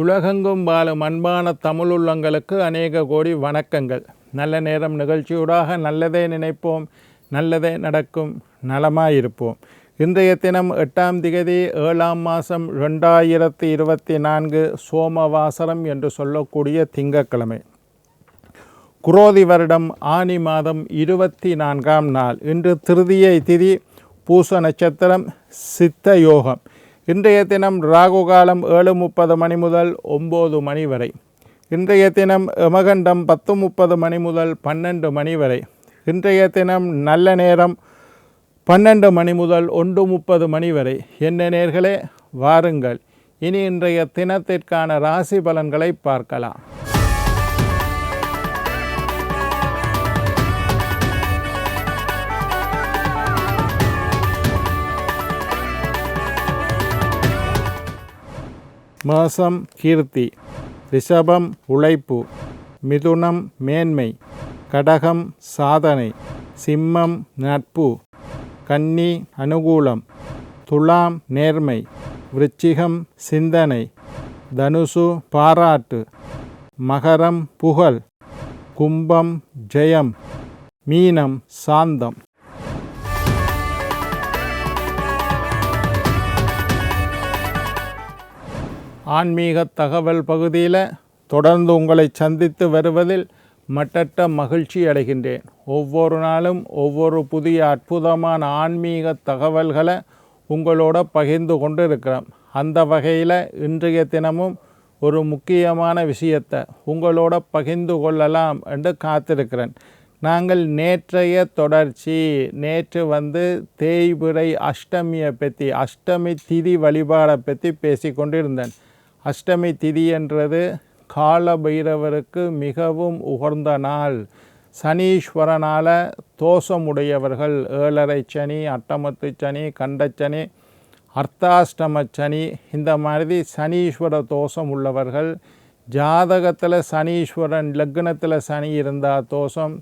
உலகெங்கும் வாழும் அன்பான தமிழுள்ளங்களுக்கு அநேக கோடி வணக்கங்கள். நல்ல நேரம் நிகழ்ச்சியூடாக நல்லதே நினைப்போம் நல்லதே நடக்கும் நலமாயிருப்போம். இன்றைய தினம் எட்டாம் திகதி ஏழாம் மாதம் ரெண்டாயிரத்தி இருபத்தி நான்கு சோமவாசரம் என்று சொல்லக்கூடிய திங்கட்கிழமை. குரோதி வருடம் ஆனி மாதம் இருபத்தி நான்காம் நாள். இன்று திருதியை திதி பூச நட்சத்திரம் சித்த யோகம். இன்றைய தினம் ராகு காலம் ஏழு முப்பது மணி முதல் ஒம்பது மணி வரை. இன்றைய தினம் எமகண்டம் பத்து முப்பது மணி முதல் பன்னெண்டு மணி வரை. இன்றைய தினம் நல்ல நேரம் பன்னெண்டு மணி முதல் ஒன்று முப்பது மணி வரை. என்ன நேர்களே? வாருங்கள். இனி இன்றைய தினத்திற்கான ராசி பலன்களை பார்க்கலாம். மேசம் கீர்த்தி ரிஷபம் உழைப்பு மிதுனம் மேன்மை கடகம் சாதனை சிம்மம் நட்பு கன்னி அனுகூலம் துலாம் நேர்மை விருச்சிகம் சிந்தனை தனுசு பாராட்டு மகரம் புகழ் கும்பம் ஜெயம் மீனம் சாந்தம். ஆன்மீக தகவல் பகுதியில் தொடர்ந்து உங்களை சந்தித்து வருவதில் மட்டற்ற மகிழ்ச்சி அடைகின்றேன். ஒவ்வொரு நாளும் ஒவ்வொரு புதிய அற்புதமான ஆன்மீக தகவல்களை உங்களோட பகிர்ந்து கொண்டு இருக்கிறோம் அந்த வகையில் இன்றைய தினமும் ஒரு முக்கியமான விஷயத்தை உங்களோட பகிர்ந்து கொள்ளலாம் என்று காத்திருக்கிறேன். நாங்கள் நேற்றைய தொடர்ச்சி நேற்று வந்து தேய்பிறை அஷ்டமியை பற்றி அஷ்டமி திதி வழிபாடை பற்றி பேசி கொண்டிருந்தேன் அஷ்டமி திதி என்றது கால பைரவருக்கு மிகவும் உகர்ந்த நாள். சனீஸ்வரனால் தோஷமுடையவர்கள் ஏழரை சனி அட்டமத்து சனி கண்டச்சனி அர்த்தாஷ்டம சனி இந்த மாதிரி சனீஸ்வர தோஷம் உள்ளவர்கள் ஜாதகத்தில் சனீஸ்வரன் லக்னத்தில் சனி இருந்தால் தோஷம்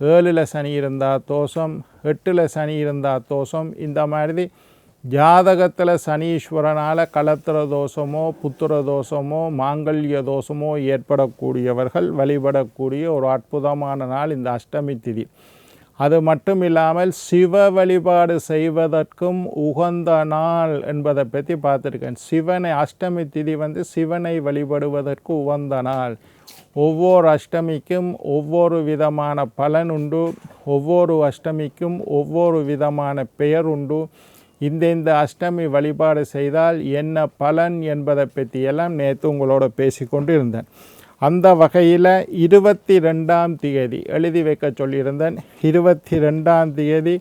ஏழில் சனி இருந்தால் தோஷம் எட்டில் சனி இருந்தால் தோஷம் இந்த மாதிரி ஜாதகத்தில் சனீஸ்வரனால் கலத்திர தோஷமோ புத்திர தோஷமோ மாங்கல்ய தோஷமோ ஏற்படக்கூடியவர்கள் வழிபடக்கூடிய ஒரு அற்புதமான நாள் இந்த அஷ்டமி திதி. அது மட்டும் இல்லாமல் சிவ வழிபாடு செய்வதற்கும் உகந்த நாள் என்பதை பற்றி பார்த்துருக்கேன். சிவனை அஷ்டமி திதி வந்து சிவனை வழிபடுவதற்கு உகந்த நாள். ஒவ்வொரு அஷ்டமிக்கும் ஒவ்வொரு விதமான பலன் உண்டு. ஒவ்வொரு அஷ்டமிக்கும் ஒவ்வொரு விதமான பெயர் உண்டு. இந்த இந்த அஷ்டமி வழிபாடு செய்தால் என்ன பலன் என்பதை பற்றியெல்லாம் நேற்று உங்களோட பேசிக்கொண்டு இருந்தேன் அந்த வகையில் இருபத்தி ரெண்டாம் தேதி எழுதி வைக்க சொல்லியிருந்தேன். இருபத்தி ரெண்டாம் தேதி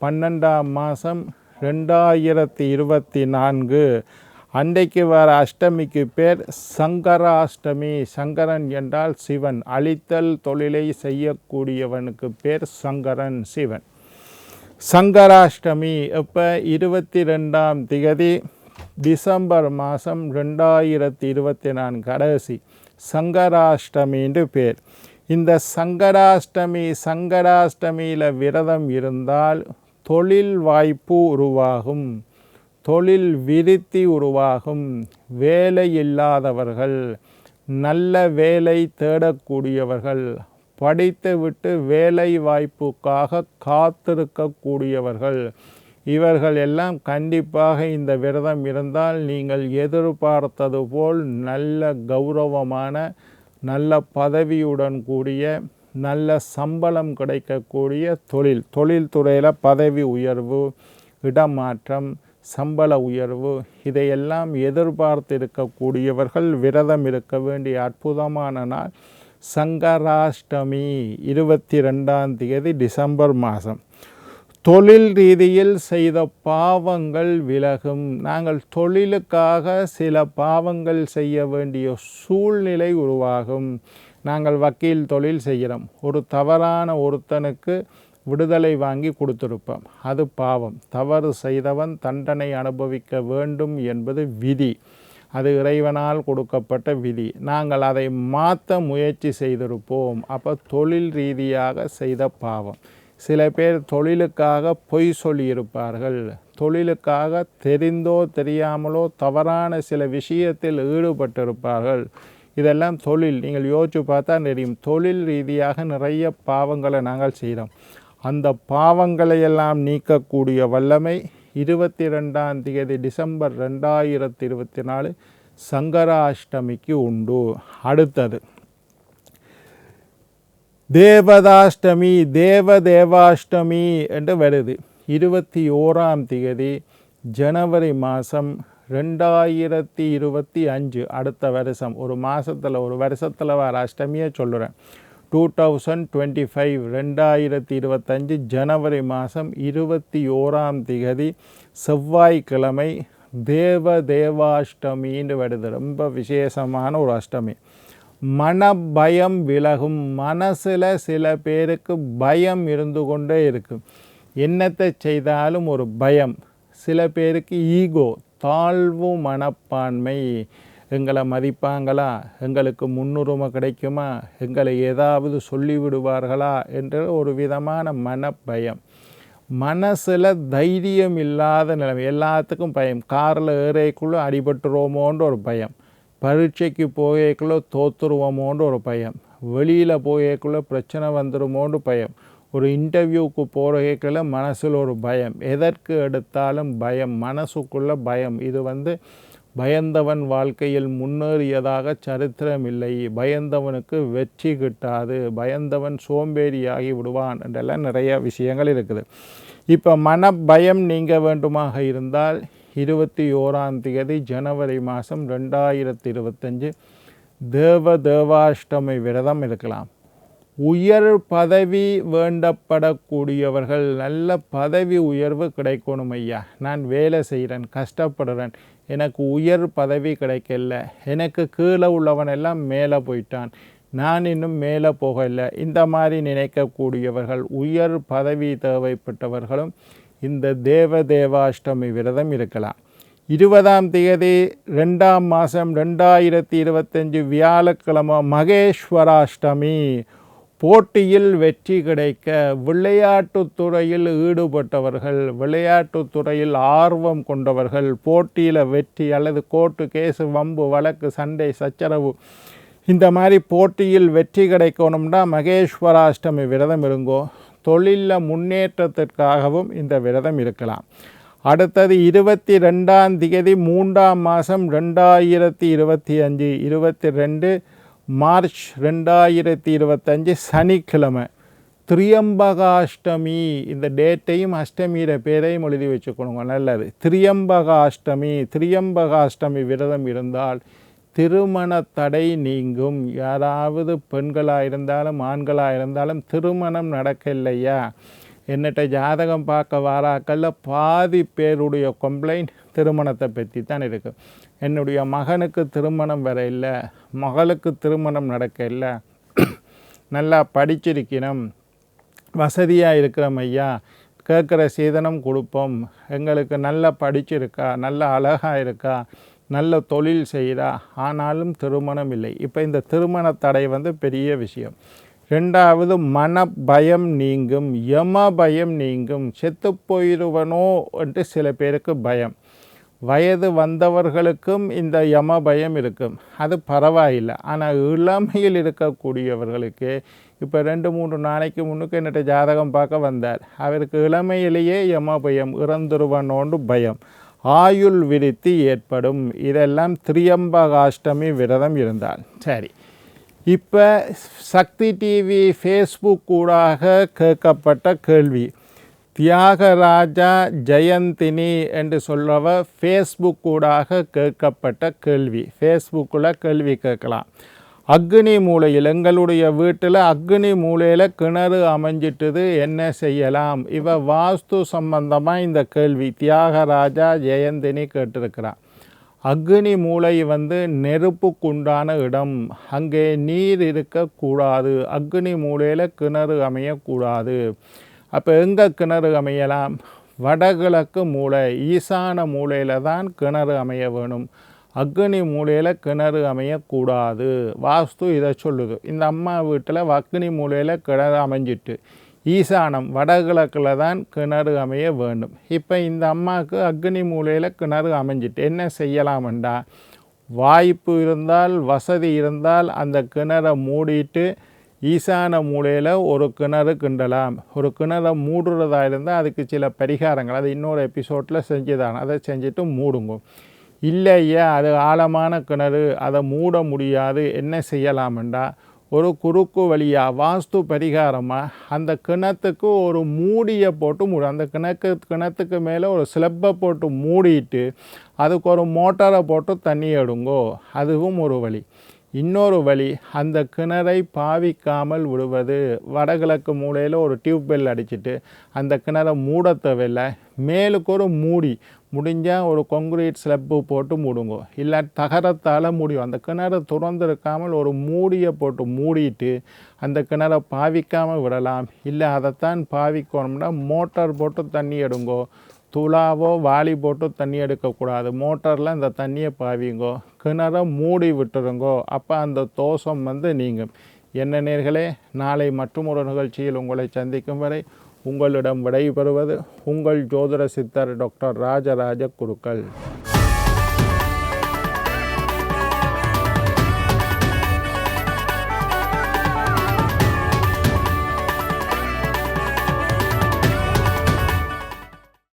பன்னெண்டாம் மாதம் ரெண்டாயிரத்தி இருபத்தி நான்கு. அன்றைக்கு வர அஷ்டமிக்கு பேர் சங்கராஷ்டமி. சங்கரன் என்றால் சிவன். அழித்தல் தொழிலை செய்யக்கூடியவனுக்கு பேர் சங்கரன் சிவன். சங்கராஷ்டமி இப்போ இருபத்தி ரெண்டாம் திகதி டிசம்பர் மாதம் ரெண்டாயிரத்தி இருபத்தி நான்கு கடைசி. சங்கராஷ்டமின்னு பேர். இந்த சங்கராஷ்டமி சங்கராஷ்டமியில் விரதம் இருந்தால் தொழில் வாய்ப்பு உருவாகும். தொழில் விருத்தி உருவாகும். வேலை இல்லாதவர்கள் நல்ல வேலை தேடக்கூடியவர்கள் படித்து விட்டு வேலை வாய்ப்புக்காக காத்திருக்கக்கூடியவர்கள். இவர்கள் எல்லாம் கண்டிப்பாக இந்த விரதம் இருந்தால் நீங்கள் எதிர்பார்த்தது போல் நல்ல கௌரவமான நல்ல பதவியுடன் கூடிய நல்ல சம்பளம் கிடைக்கக்கூடிய தொழில். தொழில்துறையில் பதவி உயர்வு இடமாற்றம் சம்பள உயர்வு இதையெல்லாம் எதிர்பார்த்து இருக்கக்கூடியவர்கள் விரதம் இருக்க வேண்டிய அற்புதமான நாள். சங்கராஷ்டமி இருபத்தி ரெண்டாம் தேதி டிசம்பர் மாதம். தொழில் ரீதியில் செய்த பாவங்கள் விலகும். நாங்கள் தொழிலுக்காக சில பாவங்கள் செய்ய வேண்டிய சூழ்நிலை உருவாகும். நாங்கள் வக்கீல் தொழில் செய்கிறோம். ஒரு தவறான ஒருத்தனுக்கு விடுதலை வாங்கி கொடுத்துருப்போம். அது பாவம். தவறு செய்தவன் தண்டனை அனுபவிக்க வேண்டும் என்பது விதி. அது இறைவனால் கொடுக்கப்பட்ட விதி. நாங்கள் அதை மாற்ற முயற்சி செய்திருப்போம். அப்போ தொழில் ரீதியாக செய்த பாவம். சில பேர் தொழிலுக்காக பொய் சொல்லியிருப்பார்கள். தொழிலுக்காக தெரிந்தோ தெரியாமலோ தவறான சில விஷயத்தில் ஈடுபட்டிருப்பார்கள். இதெல்லாம் தொழில். நீங்கள் யோசிச்சு பார்த்தா தெரியும். தொழில் ரீதியாக நிறைய பாவங்களை நாங்கள் செய்கிறோம் அந்த பாவங்களை எல்லாம் நீக்கக்கூடிய வல்லமை இருபத்தி ரெண்டாம் தேதி டிசம்பர் ரெண்டாயிரத்தி இருபத்தி நாலு சங்கராஷ்டமிக்கு உண்டு. அடுத்தது. தேவதாஷ்டமி தேவ தேவாஷ்டமி என்று வருது. இருபத்தி ஓராம் தேதி ஜனவரி மாதம் ரெண்டாயிரத்தி இருபத்தி அஞ்சு அடுத்த வருஷம். ஒரு மாதத்தில் ஒரு வருஷத்தில் வர அஷ்டமியை சொல்லுறேன். டூ தௌசண்ட் டுவெண்ட்டி ஃபைவ் ரெண்டாயிரத்தி இருபத்தஞ்சு ஜனவரி மாதம் இருபத்தி ஓராம் திகதி செவ்வாய்க்கிழமை தேவ தேவாஷ்டமின்னு வருது. ரொம்ப விசேஷமான ஒரு அஷ்டமி. மன பயம் விலகும். மனசில் சில பேருக்கு பயம் இருந்து கொண்டே இருக்கும் என்னத்தை செய்தாலும் ஒரு பயம். சில பேருக்கு ஈகோ தாழ்வு மனப்பான்மை. எங்களை மதிப்பாங்களா? எங்களுக்கு முன்னுரிமை கிடைக்குமா? எங்களை ஏதாவது சொல்லிவிடுவார்களா? என்ற ஒரு விதமான மனப்பயம். மனசில் தைரியம் இல்லாத நிலைமை. எல்லாத்துக்கும் பயம். காரில் ஏறைக்குள்ளே அடிபட்டுருவோமோன்ற ஒரு பயம். பரீட்சைக்கு போயக்குள்ளே தோத்துருவோமோன்ற ஒரு பயம். வெளியில் போயக்குள்ளே பிரச்சனை வந்துடுமோன்ற பயம். ஒரு இன்டர்வியூக்கு போகிறதுக்குள்ள மனசில் ஒரு பயம். எதற்கு எடுத்தாலும் பயம். மனசுக்குள்ளே பயம். இது வந்து பயந்தவன் வாழ்க்கையில் முன்னேறியதாக சரித்திரமில்லை. பயந்தவனுக்கு வெற்றி கிட்டாது. பயந்தவன் சோம்பேறியாகி விடுவான் என்றெல்லாம் நிறைய விஷயங்கள் இருக்குது. இப்போ மன பயம் நீங்க வேண்டுமாக இருந்தால் இருபத்தி ஓராம் தேதி ஜனவரி மாதம் ரெண்டாயிரத்தி இருபத்தஞ்சு தேவ தேவாஷ்டமி விரதம் இருக்கலாம். உயர் பதவி வேண்டப்படக்கூடியவர்கள் நல்ல பதவி உயர்வு கிடைக்கணும் ஐயா நான் வேலை செய்கிறேன் கஷ்டப்படுறேன் எனக்கு உயர் பதவி கிடைக்கல. எனக்கு கீழே உள்ளவன் எல்லாம் மேலே போயிட்டான். நான் இன்னும் மேலே போகலை. இந்த மாதிரி நினைக்கக்கூடியவர்கள் உயர் பதவி தேவைப்பட்டவர்களும் இந்த தேவ தேவாஷ்டமி விரதம் இருக்கலாம். இருபதாம் தேதி ரெண்டாம் மாதம் ரெண்டாயிரத்தி இருபத்தஞ்சி வியாழக்கிழமை மகேஸ்வராஷ்டமி. போட்டியில் வெற்றி கிடைக்க விளையாட்டுத்துறையில் ஈடுபட்டவர்கள் விளையாட்டுத்துறையில் ஆர்வம் கொண்டவர்கள் போட்டியில் வெற்றி அல்லது கோர்ட்டு கேஸு வம்பு வழக்கு சண்டை சச்சரவு இந்த மாதிரி போட்டியில் வெற்றி கிடைக்கணும்னா மகேஸ்வராஷ்டமி விரதம் இருங்கோ. தொழிலில் முன்னேற்றத்திற்காகவும் இந்த விரதம் இருக்கலாம். அடுத்தது இருபத்தி ரெண்டாம் தேதி மூன்றாம் மாதம் ரெண்டாயிரத்தி இருபத்தி அஞ்சு இருபத்தி ரெண்டு மார்ச் ரெண்டாயிரத்தி இருபத்தஞ்சு சனிக்கிழமை திரியம்பகாஷ்டமி. இந்த டேட்டையும் அஷ்டமியிட பேரையும் எழுதி வச்சுக்கணுங்க நல்லது. திரியம்பகாஷ்டமி திரியம்பகாஷ்டமி விரதம் இருந்தால் திருமண தடை நீங்கும். யாராவது பெண்களாக இருந்தாலும் ஆண்களாக இருந்தாலும் திருமணம் நடக்கலையா? என்னட்ட ஜாதகம் பார்க்க வாராக்களில் பாதி பேருடைய கம்ப்ளைண்ட் திருமணத்தை பற்றி தான் இருக்குது என்னுடைய மகனுக்கு திருமணம் வர இல்லை மகளுக்கு திருமணம் நடக்க இல்லை நல்லா படிச்சிருக்கணும் வசதியாக இருக்கிறோம் ஐயா கேட்குற சீதனம் கொடுப்போம் எங்களுக்கு நல்லா படிச்சிருக்கா நல்ல அழகாக இருக்கா நல்ல தொழில் செய்கிறா ஆனாலும் திருமணம் இல்லை. இப்போ இந்த திருமண தடை வந்து பெரிய விஷயம். ரெண்டாவது மன பயம் நீங்கும் யம பயம் நீங்கும். செத்து போயிடுவனோ என்று சில பேருக்கு பயம். வயது வந்தவர்களுக்கும் இந்த யம பயம் இருக்கும். அது பரவாயில்லை. ஆனால் இளமையில் இருக்கக்கூடியவர்களுக்கு இப்போ ரெண்டு மூன்று நாளைக்கு முன்னுக்கு என்னட்ட ஜாதகம் பார்க்க வந்தார். அவருக்கு இளமையிலேயே யம பயம் இறந்துருவனோண்டு பயம். ஆயுள் விருத்தி ஏற்படும். இதெல்லாம் திரியம்பகாஷ்டமி விரதம் இருந்தால். சரி. இப்போ சக்தி டிவி ஃபேஸ்புக் கூடாக கேட்கப்பட்ட கேள்வி. தியாகராஜா ஜெயந்தினி என்று சொல்லவ ஃபேஸ்புக் கூடாக கேட்கப்பட்ட கேள்வி. ஃபேஸ்புக்கில் கேள்வி கேட்கலாம். அக்னி மூலையில் எங்களுடைய வீட்டில் அக்னி மூலையில் கிணறு அமைஞ்சிட்டது என்ன செய்யலாம்? இவ வாஸ்து சம்பந்தமாக இந்த கேள்வி. தியாகராஜா ஜெயந்தினி கேட்டிருக்கிறான் அக்னி மூளை வந்து நெருப்புக்குண்டான இடம். அங்கே நீர் இருக்கக்கூடாது. அக்னி மூலையில் கிணறு அமையக்கூடாது. அப்போ எங்கே கிணறு அமையலாம்? வடகிழக்கு மூளை ஈசான மூலையில் தான் கிணறு அமைய வேணும். அக்னி மூலையில் கிணறு அமையக்கூடாது. வாஸ்து இதை சொல்லுது. இந்த அம்மா வீட்டில் அக்னி மூலையில் கிணறு அமைஞ்சிட்டு. ஈசானம் வடகிழக்கில் தான் கிணறு அமைய வேண்டும். இப்போ இந்த அம்மாவுக்கு அக்னி மூலையில் கிணறு அமைஞ்சிட்டு என்ன செய்யலாம்டா வாய்ப்பு இருந்தால் வசதி இருந்தால் அந்த கிணறை மூடிட்டு ஈசான மூலையில் ஒரு கிணறு கிண்டலாம். ஒரு கிணறை மூடுறதா இருந்தால் அதுக்கு சில பரிகாரங்கள். அது இன்னொரு எபிசோட்டில் செஞ்சுதான். அதை செஞ்சுட்டு மூடுங்க. இல்லையா? அது ஆழமான கிணறு. அதை மூட முடியாது. என்ன செய்யலாம்டா ஒரு குறுக்கு வழியாக வாஸ்து பரிகாரமாக அந்த கிணத்துக்கு ஒரு மூடியை போட்டு மூடி. அந்த கிணக்கு கிணத்துக்கு மேலே ஒரு ஸ்லெப்பை போட்டு மூடிட்டு அதுக்கு ஒரு மோட்டாரை போட்டு தண்ணி எடுங்கோ. அதுவும் ஒரு வழி. இன்னொரு வழி அந்த கிணறை பாவிக்காமல் விடுவது. வடகிழக்கு மூலையில் ஒரு டியூப் பெல் அடிச்சுட்டு அந்த கிணறை மூட தேவையில்லை. மேலுக்கு ஒரு மூடி முடிஞ்சால் ஒரு கொங்க்ரீட் ஸ்லெப்பு போட்டு மூடுங்க. இல்லை தகரத்தால் முடியும் அந்த கிணறு திறந்திருக்காமல் ஒரு மூடியை போட்டு மூடிட்டு அந்த கிணறை பாவிக்காமல் விடலாம். இல்லை அதைத்தான் பாவிக்கணும்னா மோட்டார் போட்டு தண்ணி எடுங்கோ. துளாவோ வாளி போட்டு தண்ணி எடுக்கக்கூடாது. மோட்டரில் இந்த தண்ணியை பாவிங்கோ. கிணற மூடி விட்டுருங்கோ. அப்போ அந்த தோஷம் வந்து நீங்கள் என்ன நேர்களே நாளை மற்றும் ஒரு நிகழ்ச்சியில் உங்களை சந்திக்கும் வரை உங்களிடம் விடைபெறுவது உங்கள் ஜோதிட சித்தர் டாக்டர் ராஜராஜ குருக்கள்.